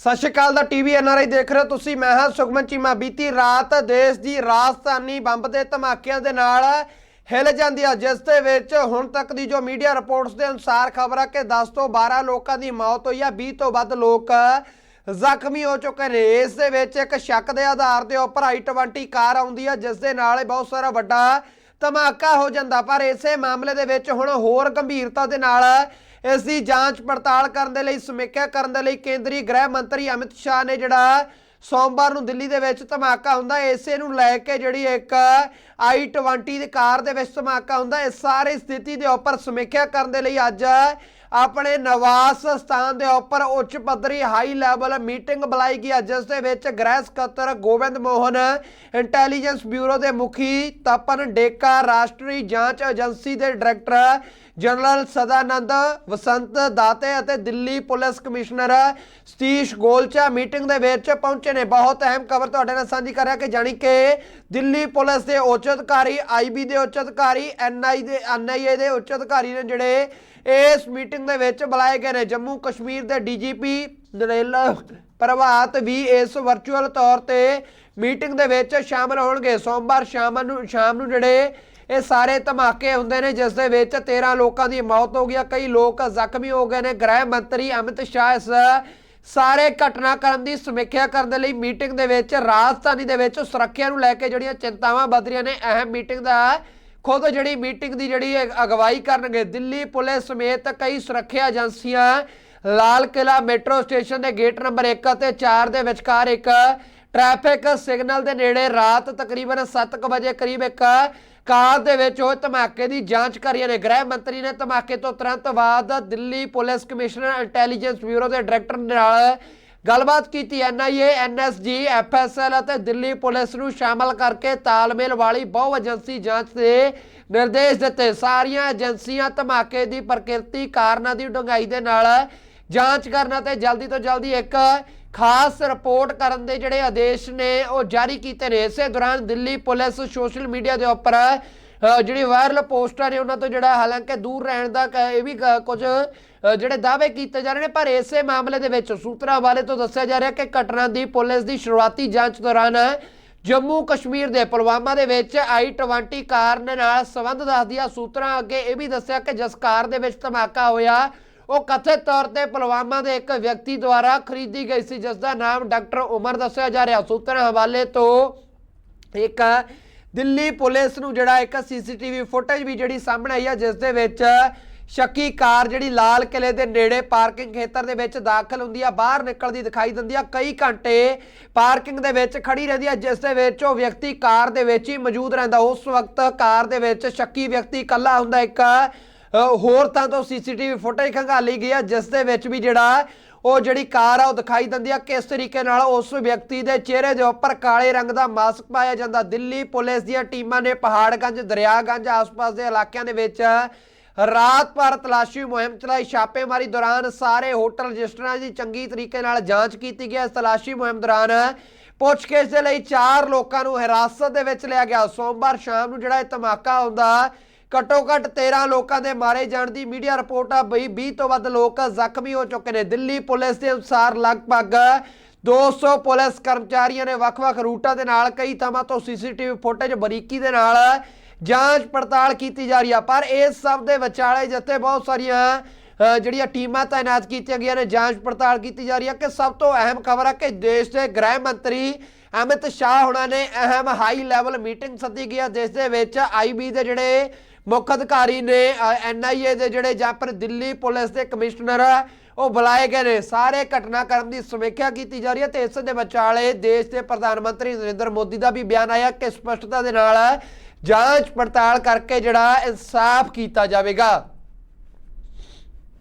ਸਤਿ ਸ਼੍ਰੀ ਅਕਾਲ ਦਾ TV NRI ਦੇਖ ਰਹੇ ਹੋ ਤੁਸੀਂ। ਮੈਂ ਹਾਂ ਸੁਖਮਨ ਚੀਮਾ ਬੀਤੀ ਰਾਤ ਦੇਸ਼ ਦੀ ਰਾਜਧਾਨੀ ਬੰਬ ਦੇ ਧਮਾਕਿਆਂ ਦੇ ਨਾਲ ਹਿੱਲ ਜਾਂਦੀ ਆ, ਜਿਸ ਦੇ ਵਿੱਚ ਹੁਣ ਤੱਕ ਦੀ ਜੋ ਮੀਡੀਆ ਰਿਪੋਰਟਸ ਦੇ ਅਨੁਸਾਰ ਖਬਰ ਆ ਕਿ 10 ਤੋਂ 12 ਲੋਕਾਂ ਦੀ ਮੌਤ ਹੋਈ ਆ 20 ਤੋਂ ਵੱਧ ਲੋਕ ਜ਼ਖਮੀ ਹੋ ਚੁੱਕੇ ਨੇ। ਇਸ ਦੇ ਵਿੱਚ ਇੱਕ ਸ਼ੱਕ ਦੇ ਆਧਾਰ ਦੇ ਉੱਪਰ i20 ਕਾਰ ਆਉਂਦੀ ਆ, ਜਿਸ ਦੇ ਨਾਲ ਬਹੁਤ ਸਾਰਾ ਵੱਡਾ ਧਮਾਕਾ ਹੋ ਜਾਂਦਾ, ਪਰ ਇਸੇ ਮਾਮਲੇ ਦੇ ਵਿੱਚ ਹੁਣ ਹੋਰ ਗੰਭੀਰਤਾ ਦੇ ਨਾਲ ਇਸ ਦੀ ਜਾਂਚ ਪੜਤਾਲ ਕਰਨ ਦੇ ਲਈ, ਸਮੀਖਿਆ ਕਰਨ ਦੇ ਲਈ ਕੇਂਦਰੀ ਗ੍ਰਹਿ ਮੰਤਰੀ ਅਮਿਤ ਸ਼ਾਹ ਨੇ ਜਿਹੜਾ ਸੋਮਵਾਰ ਨੂੰ ਦਿੱਲੀ ਦੇ ਵਿੱਚ ਧਮਾਕਾ ਹੁੰਦਾ, ਇਸੇ ਨੂੰ ਲੈ ਕੇ ਜਿਹੜੀ ਇੱਕ i20 ਦੀ ਕਾਰ ਦੇ ਵਿੱਚ ਧਮਾਕਾ ਹੁੰਦਾ ਇਸ ਸਾਰੀ ਸਥਿਤੀ ਦੇ ਉੱਪਰ ਸਮੀਖਿਆ ਕਰਨ ਦੇ ਲਈ ਅੱਜ ਆਪਣੇ ਨਿਵਾਸ ਸਥਾਨ ਦੇ ਉੱਪਰ ਉੱਚ ਪੱਧਰੀ ਹਾਈ ਲੈਵਲ ਮੀਟਿੰਗ ਬੁਲਾਈ ਗਈ ਹੈ, ਜਿਸ ਦੇ ਵਿੱਚ ਗ੍ਰਹਿ ਸਕੱਤਰ ਗੋਬਿੰਦ ਮੋਹਨ ਇੰਟੈਲੀਜੈਂਸ ਬਿਊਰੋ ਦੇ ਮੁਖੀ ਤਪਨ ਡੇਕਾ, ਰਾਸ਼ਟਰੀ ਜਾਂਚ ਏਜੰਸੀ ਦੇ ਡਾਇਰੈਕਟਰ ਜਨਰਲ ਸਦਾਨੰਦ, ਵਸੰਤ ਦਾਤੇ ਅਤੇ Delhi police commissioner Satish Golcha meeting ਦੇ ਵਿੱਚ ਪਹੁੰਚੇ ਨੇ। ਬਹੁਤ ਅਹਿਮ ਖਬਰ ਤੁਹਾਡੇ ਨਾਲ ਸਾਂਝੀ ਕਰ ਰਿਹਾ ਕਿ ਜਾਣੀ ਕਿ ਦਿੱਲੀ ਪੁਲਿਸ ਦੇ ਉੱਚ ਅਧਿਕਾਰੀ ਆਈਬੀ ਦੇ ਉੱਚ ਅਧਿਕਾਰੀ ਐਨਆਈ ਦੇ ਐਨਆਈਏ ਦੇ ਉੱਚ ਅਧਿਕਾਰੀ ਨੇ ਜਿਹੜੇ ਇਸ ਮੀਟਿੰਗ ਦੇ ਵਿੱਚ ਬੁਲਾਏ ਗਏ ਨੇ। ਜੰਮੂ ਕਸ਼ਮੀਰ ਦੇ ਡੀਜੀਪੀ ਨਰੇਲਾ ਪ੍ਰਭਾਤ ਵੀ ਇਸ ਵਰਚੁਅਲ ਤੌਰ ਤੇ ਮੀਟਿੰਗ ਦੇ ਵਿੱਚ ਸ਼ਾਮਲ ਹੋਣਗੇ। ਸੋਮਵਾਰ ਸ਼ਾਮ ਨੂੰ ਸ਼ਾਮ ਨੂੰ ਜਿਹੜੇ ਇਹ ਸਾਰੇ ਧਮਾਕੇ ਹੁੰਦੇ ਨੇ ਜਿਸ ਦੇ ਵਿੱਚ 13 ਲੋਕਾਂ ਦੀ ਮੌਤ ਹੋ ਗਈ ਆ, ਕਈ ਲੋਕ ਜ਼ਖਮੀ ਹੋ ਗਏ ਨੇ। ਗ੍ਰਹਿ ਮੰਤਰੀ ਅਮਿਤ ਸ਼ਾਹ ਇਸ ਸਾਰੇ ਘਟਨਾਕ੍ਰਮ ਦੀ ਸਮੀਖਿਆ ਕਰਨ ਦੇ ਲਈ ਮੀਟਿੰਗ ਦੇ ਵਿੱਚ ਰਾਜਧਾਨੀ ਦੇ ਵਿੱਚ ਸੁਰੱਖਿਆ ਨੂੰ ਲੈ ਕੇ ਜਿਹੜੀਆਂ ਚਿੰਤਾਵਾਂ ਵੱਧ ਰਹੀਆਂ ਨੇ ਅਹਿਮ ਮੀਟਿੰਗ ਦਾ ਖੁਦ ਜਿਹੜੀ ਮੀਟਿੰਗ ਦੀ ਜਿਹੜੀ ਅਗਵਾਈ ਕਰਨਗੇ, ਦਿੱਲੀ ਪੁਲਿਸ ਸਮੇਤ ਕਈ ਸੁਰੱਖਿਆ ਏਜੰਸੀਆਂ, ਲਾਲ ਕਿਲਾ ਮੈਟਰੋ ਸਟੇਸ਼ਨ ਦੇ ਗੇਟ ਨੰਬਰ 1 ਅਤੇ 4 ਦੇ ਵਿਚਕਾਰ ਇੱਕ ਟ੍ਰੈਫਿਕ ਸਿਗਨਲ ਦੇ ਨੇੜੇ ਰਾਤ ਤਕਰੀਬਨ 7:00 ਵਜੇ ਕਰੀਬ ਇੱਕ ਕਾਰ ਦੇ ਵਿੱਚ ਉਹ ਧਮਾਕੇ ਦੀ ਜਾਂਚ ਕਰ ਰਹੀਆਂ ਨੇ। ਗ੍ਰਹਿ ਮੰਤਰੀ ਨੇ ਧਮਾਕੇ ਤੋਂ ਤੁਰੰਤ ਬਾਅਦ Delhi police commissioner intelligence bureau ਦੇ ਡਾਇਰੈਕਟਰ ਨਾਲ ਗੱਲਬਾਤ ਕੀਤੀ ਐਨਆਈਏ ਐਨਐਸਜੀ ਐਫਐਸਐਲ ਅਤੇ ਦਿੱਲੀ ਪੁਲਿਸ ਨੂੰ ਸ਼ਾਮਲ ਕਰਕੇ ਤਾਲਮੇਲ ਵਾਲੀ ਬਹੁ ਏਜੰਸੀ ਜਾਂਚ ਦੇ ਨਿਰਦੇਸ਼ ਦਿੱਤੇ। ਸਾਰੀਆਂ ਏਜੰਸੀਆਂ ਧਮਾਕੇ ਦੀ ਪ੍ਰਕਿਰਤੀ ਕਾਰਨਾਂ ਦੀ ਡੂੰਘਾਈ ਦੇ ਨਾਲ ਜਾਂਚ ਕਰਨ ਅਤੇ ਜਲਦੀ ਤੋਂ ਜਲਦੀ ਇੱਕ ਖਾਸ ਰਿਪੋਰਟ ਕਰਨ ਦੇ ਜਿਹੜੇ ਆਦੇਸ਼ ਨੇ, ਉਹ ਜਾਰੀ ਕੀਤੇ ਨੇ। ਇਸੇ ਦੌਰਾਨ ਦਿੱਲੀ ਪੁਲਿਸ ਸੋਸ਼ਲ ਮੀਡੀਆ ਦੇ ਉੱਪਰ ਜਿਹੜੀ ਵਾਇਰਲ ਪੋਸਟਾਂ ਨੇ ਉਹਨਾਂ ਤੋਂ ਜਿਹੜਾ ਹਾਲਾਂਕਿ ਦੂਰ ਰਹਿਣ ਦਾ ਕ- ਇਹ ਵੀ ਕੁਝ ਜਿਹੜੇ ਦਾਅਵੇ ਕੀਤੇ ਜਾ ਰਹੇ ਨੇ, ਪਰ ਇਸੇ ਮਾਮਲੇ ਦੇ ਵਿੱਚ ਸੂਤਰਾਂ ਵਾਲੇ ਤੋਂ ਦੱਸਿਆ ਜਾ ਰਿਹਾ ਕਿ ਘਟਨਾ ਦੀ ਪੁਲਿਸ ਦੀ ਸ਼ੁਰੂਆਤੀ ਜਾਂਚ ਦੌਰਾਨ ਜੰਮੂ ਕਸ਼ਮੀਰ ਦੇ ਪੁਲਵਾਮਾ ਦੇ ਵਿੱਚ i20 ਕਾਰ ਦੇ ਨਾਲ ਸੰਬੰਧ ਦੱਸਦੀਆਂ ਸੂਤਰਾਂ ਅੱਗੇ ਇਹ ਵੀ ਦੱਸਿਆ ਕਿ ਜਿਸ ਕਾਰ ਦੇ ਵਿੱਚ ਧਮਾਕਾ ਹੋਇਆ, ਉਹ ਕਥਿਤ ਤੌਰ ਤੇ ਪੁਲਵਾਮਾ ਦੇ ਇੱਕ ਵਿਅਕਤੀ ਦੁਆਰਾ ਖਰੀਦੀ ਗਈ ਸੀ ਜਿਸ ਦਾ ਨਾਮ ਡਾਕਟਰ ਉਮਰ ਦੱਸਿਆ ਜਾ ਰਿਹਾ। ਸੂਤਰਾਂ ਹਵਾਲੇ ਤੋਂ ਇੱਕ ਦਿੱਲੀ ਪੁਲਿਸ ਨੂੰ ਜਿਹੜਾ ਇੱਕ ਸੀਸੀਟੀਵੀ ਫੁਟੇਜ ਵੀ ਜਿਹੜੀ ਸਾਹਮਣੇ ਆਈ ਆ, ਜਿਸ ਦੇ ਵਿੱਚ ਸ਼ੱਕੀ ਕਾਰ ਜਿਹੜੀ ਲਾਲ ਕਿਲੇ ਦੇ ਨੇੜੇ ਪਾਰਕਿੰਗ ਖੇਤਰ ਦੇ ਵਿੱਚ ਦਾਖਲ ਹੁੰਦੀ ਆ, ਬਾਹਰ ਨਿਕਲਦੀ ਦਿਖਾਈ ਦਿੰਦੀ ਆ, ਕਈ ਘੰਟੇ ਪਾਰਕਿੰਗ ਦੇ ਵਿੱਚ ਖੜੀ ਰਹਿੰਦੀ ਆ, ਜਿਸ ਦੇ ਵਿੱਚ ਉਹ ਵਿਅਕਤੀ ਕਾਰ ਦੇ ਵਿੱਚ ਹੀ ਮੌਜੂਦ ਰਹਿੰਦਾ। ਉਸ ਵਕਤ ਕਾਰ ਦੇ ਵਿੱਚ ਸ਼ੱਕੀ ਵਿਅਕਤੀ ਇਕੱਲਾ ਹੁੰਦਾ, ਇੱਕ ਹੋਰ ਤਾਂ ਤੋਂ ਸੀਸੀਟੀਵੀ ਫੁਟੇਜ ਖੰਗਾਲੀ ਗਈ ਆ, ਜਿਸ ਦੇ ਵਿੱਚ ਵੀ ਜਿਹੜਾ ਉਹ ਜਿਹੜੀ ਕਾਰ ਆ, ਉਹ ਦਿਖਾਈ ਦਿੰਦੀ ਆ। ਕਿਸ ਤਰੀਕੇ ਨਾਲ ਉਸ ਵਿਅਕਤੀ ਦੇ ਚਿਹਰੇ ਦੇ ਉੱਪਰ ਕਾਲੇ ਰੰਗ ਦਾ ਮਾਸਕ ਪਾਇਆ ਜਾਂਦਾ। ਦਿੱਲੀ ਪੁਲਿਸ ਦੀਆਂ ਟੀਮਾਂ ਨੇ ਪਹਾੜਗੰਜ, ਦਰਿਆਗੰਜ ਆਸ-ਪਾਸ ਦੇ ਇਲਾਕਿਆਂ ਦੇ ਵਿੱਚ ਰਾਤ ਭਰ ਤਲਾਸ਼ੀ ਮੁਹਿੰਮ ਚਲਾਈ। ਛਾਪੇਮਾਰੀ ਦੌਰਾਨ ਸਾਰੇ ਹੋਟਲ ਰਜਿਸਟਰਾਂ ਦੀ ਚੰਗੀ ਤਰੀਕੇ ਨਾਲ ਜਾਂਚ ਕੀਤੀ ਗਈ। ਇਸ ਤਲਾਸ਼ੀ ਮੁਹਿੰਮ ਦੌਰਾਨ ਪੁੱਛਗਿੱਛ ਦੇ ਲਈ 4 ਲੋਕਾਂ ਨੂੰ ਹਿਰਾਸਤ ਦੇ ਵਿੱਚ ਲਿਆ ਗਿਆ। ਸੋਮਵਾਰ ਸ਼ਾਮ ਨੂੰ ਜਿਹੜਾ ਇਹ ਧਮਾਕਾ ਹੁੰਦਾ ਘੱਟੋ ਘੱਟ 13 ਲੋਕਾਂ ਦੇ ਮਾਰੇ ਜਾਣ ਦੀ ਮੀਡੀਆ ਰਿਪੋਰਟ ਆ ਬਈ 20 ਤੋਂ ਵੱਧ ਲੋਕ ਜ਼ਖਮੀ ਹੋ ਚੁੱਕੇ ਨੇ। ਦਿੱਲੀ ਪੁਲਿਸ ਦੇ ਅਨੁਸਾਰ ਲਗਭਗ 200 ਪੁਲਿਸ ਕਰਮਚਾਰੀਆਂ ਨੇ ਵੱਖ-ਵੱਖ ਰੂਟਾਂ ਦੇ ਨਾਲ ਕਈ ਥਾਵਾਂ ਤੋਂ ਸੀਸੀਟੀਵੀ ਫੁਟੇਜ ਬਰੀਕੀ ਦੇ ਨਾਲ ਜਾਂਚ ਪੜਤਾਲ ਕੀਤੀ ਜਾ ਰਹੀ ਆ। ਪਰ ਇਸ ਸਭ ਦੇ ਵਿਚਾਲੇ ਜਿੱਥੇ ਬਹੁਤ ਸਾਰੀਆਂ ਜਿਹੜੀਆਂ ਟੀਮਾਂ ਤਾਇਨਾਤ ਕੀਤੀਆਂ ਗਈਆਂ ਨੇ, ਜਾਂਚ ਪੜਤਾਲ ਕੀਤੀ ਜਾ ਰਹੀ ਹੈ ਕਿ ਸਭ ਤੋਂ ਅਹਿਮ ਖਬਰ ਹੈ ਕਿ ਦੇਸ਼ ਦੇ ਗ੍ਰਹਿ ਮੰਤਰੀ ਅਮਿਤ ਸ਼ਾਹ ਹੁਣਾਂ ਨੇ ਅਹਿਮ ਹਾਈ ਲੈਵਲ ਮੀਟਿੰਗ ਸੱਦੀ ਗਈ ਹੈ ਜਿਸ ਦੇ ਵਿੱਚ ਆਈਬੀ ਦੇ ਜਿਹੜੇ ਮੁੱਖ ਅਧਿਕਾਰੀ ਨੇ ਐਨਆਈਏ ਦੇ ਜਿਹੜੇ ਜਾਂ ਫਿਰ ਦਿੱਲੀ ਪੁਲਿਸ ਦੇ ਕਮਿਸ਼ਨਰ ਉਹ ਬੁਲਾਏ ਗਏ ਨੇ। ਸਾਰੇ ਘਟਨਾਕ੍ਰਮ ਦੀ ਸਮੀਖਿਆ ਕੀਤੀ ਜਾ ਰਹੀ ਹੈ ਤੇ ਇਸ ਦੇ ਵਿਚਾਲੇ ਦੇਸ਼ ਦੇ ਪ੍ਰਧਾਨ ਮੰਤਰੀ ਨਰਿੰਦਰ ਮੋਦੀ ਦਾ ਵੀ ਬਿਆਨ ਆਇਆ ਕਿ ਸਪਸ਼ਟਤਾ ਦੇ ਨਾਲ ਜਾਂਚ ਪੜਤਾਲ ਕਰਕੇ ਜਿਹੜਾ ਇਨਸਾਫ ਕੀਤਾ ਜਾਵੇਗਾ।